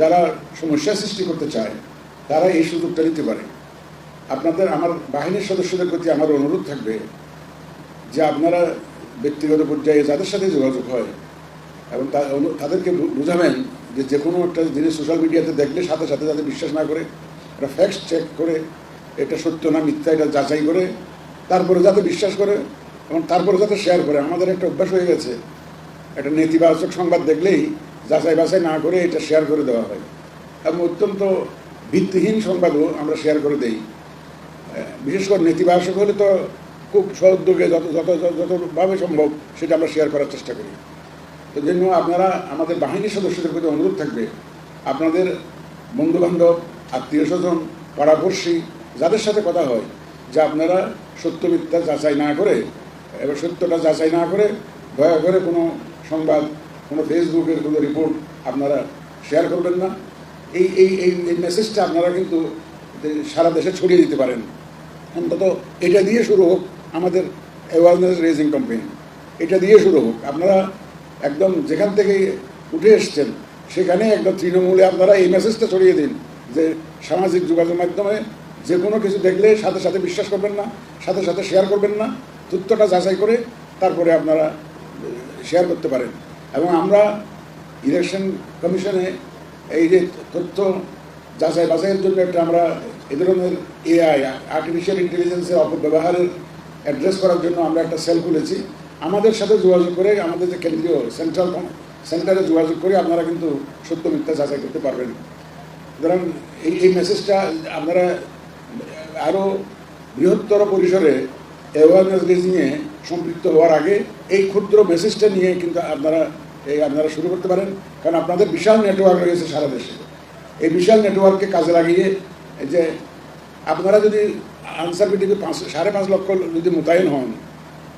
যারা সমস্যা সৃষ্টি করতে চায় তারা এই সুযোগটা নিতে পারে। আপনাদের আমার বাহিনীর সদস্যদের প্রতি আমার অনুরোধ থাকবে যে আপনারা ব্যক্তিগত পর্যায়ে যাদের সাথে যোগাযোগ হয় এবং তাদেরকে বুঝাবেন যে যে কোনো একটা জিনিস সোশ্যাল মিডিয়াতে দেখলে সাথে সাথে যাতে বিশ্বাস না করে এটা ফ্যাক্ট চেক করে, এটা সত্য না মিথ্যা এটা যাচাই করে, তারপরে যাতে বিশ্বাস করে এবং তারপরে যাতে শেয়ার করে। আমাদের একটা অভ্যাস হয়ে গেছে। একটা নেতিবাচক সংবাদ দেখলেই যাচাই বাছাই না করে এটা শেয়ার করে দেওয়া হয়। এবং অত্যন্ত ভিত্তিহীন সংবাদও আমরা শেয়ার করে দেই। বিশেষ করে নেতিবাচক হলে তো খুব সউদ্যোগে যত যত, যত- যতভাবে সম্ভব সেটা আমরা শেয়ার করার চেষ্টা করি। তো জন্য আপনারা, আমাদের বাহিনীর সদস্যদের প্রতি অনুরোধ থাকবে, আপনাদের বন্ধুবান্ধব, আত্মীয় স্বজন, পাড়াপড়শি, যাদের সাথে কথা হয়, যে আপনারা সত্য মিথ্যা যাচাই না করে, এবার সত্যটা যাচাই না করে দয়া করে কোনো সংবাদ কোনো ফেসবুকের কোনো রিপোর্ট আপনারা শেয়ার করবেন না। এই এই এই মেসেজটা আপনারা কিন্তু সারা দেশে ছড়িয়ে দিতে পারেন। অন্তত এটা দিয়ে শুরু হোক আমাদের অ্যাওয়ারনেস রেজিং ক্যাম্পেইন এটা দিয়ে শুরু হোক। আপনারা একদম যেখান থেকে উঠে এসছেন, সেখানে একদম তৃণমূলে আপনারা এই মেসেজটা ছড়িয়ে দিন যে সামাজিক যোগাযোগ মাধ্যমে যে কোনো কিছু দেখলে সাথে সাথে বিশ্বাস করবেন না, সাথে সাথে শেয়ার করবেন না, তথ্যটা যাচাই করে তারপরে আপনারা শেয়ার করতে পারেন। এবং আমরা ইলেকশন কমিশনে এই যে তথ্য যাচাই বাছাইয়ের জন্য একটা আমরা এ ধরনের এআই আর্টিফিশিয়াল ইন্টেলিজেন্সের অপব্যবহারের অ্যাড্রেস করার জন্য আমরা একটা সেল খুলেছি। আমাদের সাথে যোগাযোগ করে আমাদের যে কেন্দ্রীয় সেন্ট্রাল সেন্টারে যোগাযোগ করে আপনারা কিন্তু সত্য মিথ্যা যাচাই করতে পারবেন। সুতরাং এই এই মেসেজটা আপনারা আরও বৃহত্তর পরিসরে অ্যাওয়ারনেস নিয়ে সম্পৃক্ত হওয়ার আগে এই ক্ষুদ্র মেসেজটা নিয়ে কিন্তু আপনারা, এই আপনারা শুরু করতে পারেন। কারণ আপনাদের বিশাল নেটওয়ার্ক রয়েছে সারা দেশে। এই বিশাল নেটওয়ার্ককে কাজে লাগিয়ে যে আপনারা যদি আনসার বিটিভি পাঁচ, সাড়ে পাঁচ লক্ষ যদি মোতায়েন হন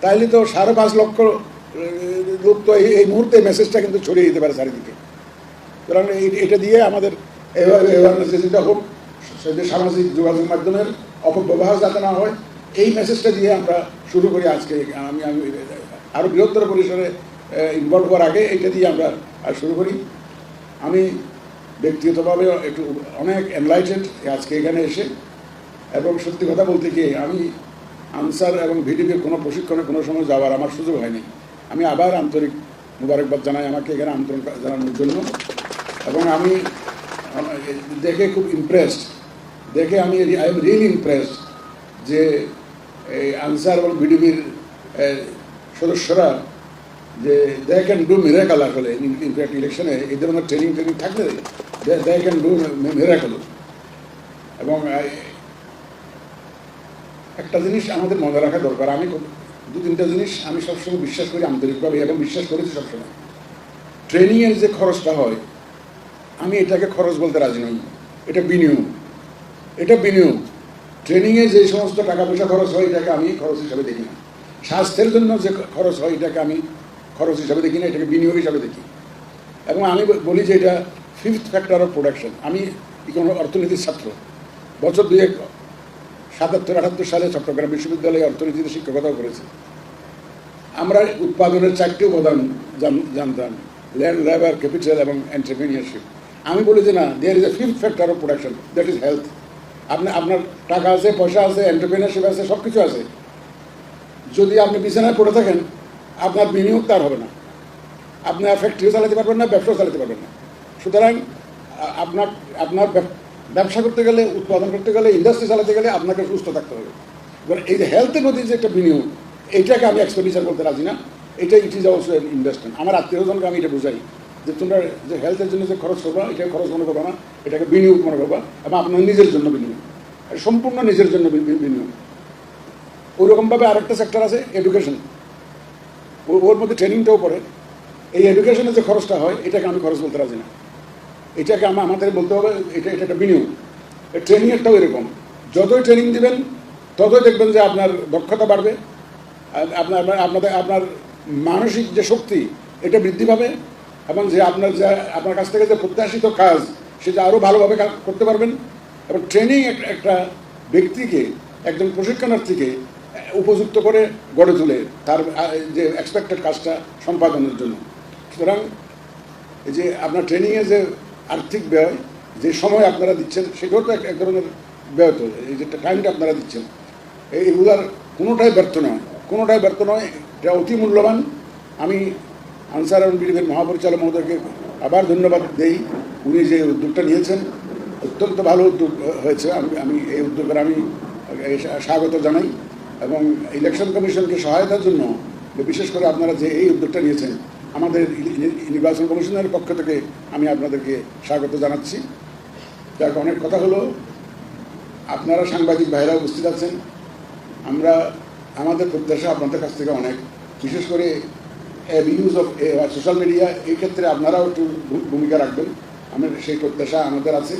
তাহলে তো সাড়ে পাঁচ লক্ষ লোক তো এই মুহূর্তে মেসেজটা কিন্তু ছড়িয়ে দিতে পারে চারিদিকে। সুতরাং এটা দিয়ে আমাদের অ্যাওয়ারনেস যেটা হোক সেটা সামাজিক যোগাযোগ মাধ্যমের অপব্যবহার যাতে না হয় এই মেসেজটা দিয়ে আমরা শুরু করি আজকে। আমি আমি আরও বৃহত্তর পরিসরে ইনভলভ হওয়ার আগে এটা দিয়ে আমরা শুরু করি। আমি ব্যক্তিগতভাবে একটু অনেক এনলাইটেড আজকে এখানে এসে। এবং সত্যি কথা বলতে গিয়ে আমি আনসার এবং ভিডিপির কোনো প্রশিক্ষণে কোনো সময় যাওয়ার আমার সুযোগ হয়নি। আমি আবার আন্তরিক মুবারকবাদ জানাই আমাকে এখানে আমন্ত্রণ জানানোর জন্য। এবং আমি, দেখে খুব ইমপ্রেসড দেখে আমি আই এম রিয়েলি ইমপ্রেসড যে এই আনসার এবং ভিডিপির সদস্যরা যে দে ক্যান ডু মিরাকাল আসলে ইনফ্যাক্ট ইলেকশনে এই ধরনের ট্রেনিং ট্রেনিং থাকলে দে ক্যান ডু মিরাকাল এবং একটা জিনিস আমাদের মনে রাখা দরকার, আমি দু, তিনটা জিনিস আমি সবসময় বিশ্বাস করি আন্তরিকভাবে এবং বিশ্বাস করেছি সবসময়। ট্রেনিংয়ের যে খরচটা হয়, আমি এটাকে খরচ বলতে রাজি নই। এটা বিনিয়োগ। এটা বিনিয়োগ। ট্রেনিংয়ে যে সমস্ত টাকা পয়সা খরচ হয়, এটাকে আমি খরচ হিসাবে দেখি না। স্বাস্থ্যের জন্য যে খরচ হয়, এটাকে আমি খরচ হিসাবে দেখি না, এটাকে বিনিয়োগ হিসাবে দেখি। এবং আমি বলি যে এটা ফিফথ ফ্যাক্টর অফ প্রোডাকশন আমি অর্থনীতির ছাত্র। বছর দুয়েক সাতাত্তর, আটাত্তর সালে চট্টগ্রাম বিশ্ববিদ্যালয়ে অর্থনীতিতে শিক্ষকতাও করেছি। আমরা উৎপাদনের চারটি উপাদান জানতাম ল্যান্ড লেবার ক্যাপিটাল এবং এন্টারপ্রিনিয়ারশিপ আমি বলি যে না there is a fifth factor of production that is health আপনি, আপনার টাকা আছে, পয়সা আছে এন্টারপ্রিনিয়ারশিপ আছে সব কিছু আছে। যদি আপনি বিছানায় পড়ে থাকেন, আপনার বিনিয়োগ তার হবে না। আপনি আর ফ্যাক্টরিও চালাতে পারবেন না, ব্যবসাও চালাতে পারবেন না। সুতরাং আপনার আপনার ব্যবসা করতে গেলে, উৎপাদন করতে গেলে ইন্ডাস্ট্রি চালাতে গেলে আপনাকে সুস্থ থাকতে হবে। এবার এই যে হেলথের প্রতি যে একটা বিনিয়োগ, এইটাকে আমি এক্সপেন্ডিচার করতে রাজি না। এটা ইট ইজ অলসো ইনভেস্টমেন্ট আমার আত্মীয়জনকে আমি এটা বুঝাই। যে তোমরা যে হেলথের জন্য যে খরচ করবা এটা খরচ মনে করবা না, এটাকে বিনিয়োগ মনে করবা, এবং আপনার নিজের জন্য বিনিয়োগ। সম্পূর্ণ নিজের জন্য বিনিয়োগ। ওইরকমভাবে আরেকটা সেক্টর আছে এডুকেশন ওর মধ্যে ট্রেনিংটাও পড়ে। এই এডুকেশনের যে খরচটা হয়, এটাকে আমি খরচ বলতে রাজি না। এটাকে আমা- আমাদের বলতে হবে, এটা এটা একটা বিনিয়োগ। ট্রেনিংয়েরটাও এরকম। যতই ট্রেনিং দিবেন, ততই দেখবেন যে আপনার দক্ষতা বাড়বে। আপনার- আপনাদের আপনার মানসিক যে শক্তি, এটা বৃদ্ধি পাবে। এবং যে আপনার যে, আপনার কাছ থেকে যে প্রত্যাশিত কাজ, সেটা আরও ভালোভাবে করতে পারবেন। এবং ট্রেনিং একটা ব্যক্তিকে, একজন প্রশিক্ষণার্থীকে উপযুক্ত করে গড়ে তোলে তার যে এক্সপেক্টেড কাজটা সম্পাদনের জন্য। সুতরাং এই যে আপনার ট্রেনিংয়ে যে আর্থিক ব্যয়, যে সময় আপনারা দিচ্ছেন, সেটাও তো এক ধরনের ব্যয় তো, এই যে টাইমটা আপনারা দিচ্ছেন। এই- এগুলার কোনোটাই ব্যর্থ নয়। কোনোটাই ব্যর্থ নয়, এটা অতি মূল্যবান। আমি আনসার এবং বিডিবির মহাপরিচালক মহোদয়কে আবার ধন্যবাদ দেই। উনি যে উদ্যোগটা নিয়েছেন, অত্যন্ত ভালো উদ্যোগ হয়েছে। আমি আমি এই উদ্যোগের আমি স্বাগত জানাই এবং ইলেকশন কমিশনকে সহায়তার জন্য বিশেষ করে আপনারা যে এই উদ্যোগটা নিয়েছেন, আমাদের নির্বাচন কমিশনের পক্ষ থেকে আমি আপনাদেরকে স্বাগত জানাচ্ছি। যাক, অনেক কথা হলো। আপনারা সাংবাদিক ভাইরা উপস্থিত আছেন। আমরা, আমাদের প্রত্যাশা আপনাদের কাছ থেকে অনেক। বিশেষ করে ইউজ অফ সোশ্যাল মিডিয়া এই ক্ষেত্রে আপনারাও একটু ভূমিকা রাখবেন। আমার সেই প্রত্যাশা আমাদের আছে।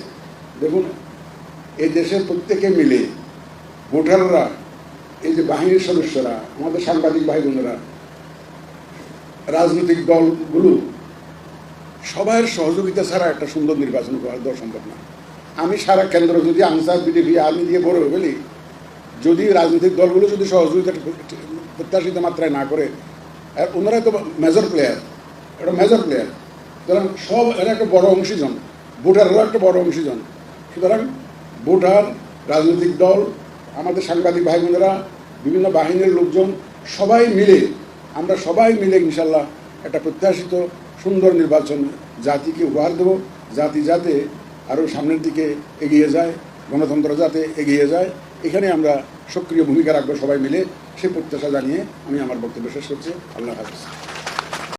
দেখুন, এই দেশের প্রত্যেকে মিলে ভোটাররা, এই যে বাহিনীর সদস্যরা, আমাদের সাংবাদিক ভাই বোনেরা, রাজনৈতিক দলগুলো, সবার সহযোগিতা ছাড়া একটা সুন্দর নির্বাচন করা দেওয়া সম্ভব না। আমি সারা কেন্দ্র যদি আনসার বিডিপি আর্মি দিয়ে বড় ফেলি, যদি রাজনৈতিক দলগুলো যদি সহযোগিতা প্রত্যাশিত মাত্রায় না করে আর ওনারা তো মেজর প্লেয়ার একটা মেজর প্লেয়ার সুতরাং সব এরা একটা বড় অংশীজন, ভোটাররাও একটা বড় অংশীজন। সুতরাং ভোটার, রাজনৈতিক দল, আমাদের সাংবাদিক ভাই বোনেরা বিভিন্ন বাহিনীর লোকজন, সবাই মিলে, আমরা সবাই মিলে ইনশাল্লাহ একটা প্রত্যাশিত সুন্দর নির্বাচন জাতিকে উপহার দেব। জাতি যাতে আরও সামনের দিকে এগিয়ে যায়, গণতন্ত্র যাতে এগিয়ে যায় এখানে আমরা সক্রিয় ভূমিকা রাখব সবাই মিলে। সে প্রত্যাশা জানিয়ে আমি আমার বক্তব্য শেষ করছি। আল্লাহ হাফিজ।